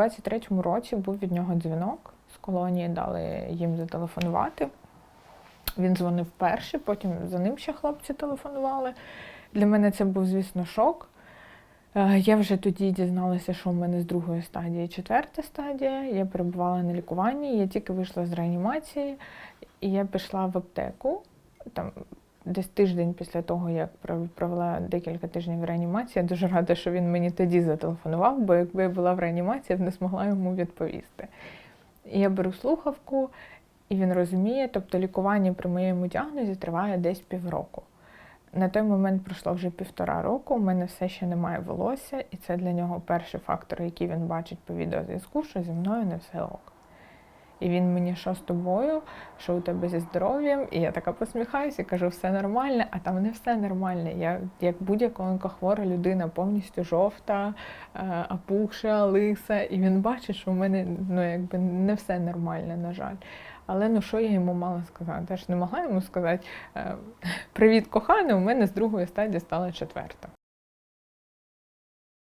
У 23-му році був від нього дзвінок з колонії, дали їм зателефонувати. Він дзвонив перший, потім за ним ще хлопці телефонували. Для мене це був, звісно, шок. Е, Я вже тоді дізналася, що у мене з другої стадії четверта стадія. Я перебувала на лікуванні, я тільки вийшла з реанімації, і я пішла в аптеку. Там десь тиждень після того, як провела декілька тижнів в реанімації. Я дуже рада, що він мені тоді зателефонував, бо якби я була в реанімації, я не змогла йому відповісти. І я беру слухавку, і він розуміє, тобто лікування при моєму діагнозі триває десь півроку. На той момент пройшло вже півтора року, у мене все ще немає волосся, і це для нього перший фактор, який він бачить по відеозв'язку, що зі мною не все ок. І він мені, що з тобою, що у тебе зі здоров'ям, і я така посміхаюся, кажу, все нормально, а там не все нормально. Я як будь-яка онкохвора людина, повністю жовта, е, опухша, лиса, і він бачить, що в мене ну, якби не все нормально, на жаль. Але ну що я йому мала сказати? Я ж не могла йому сказати: е, Привіт, коханий, у мене з другої стадії стала четверта.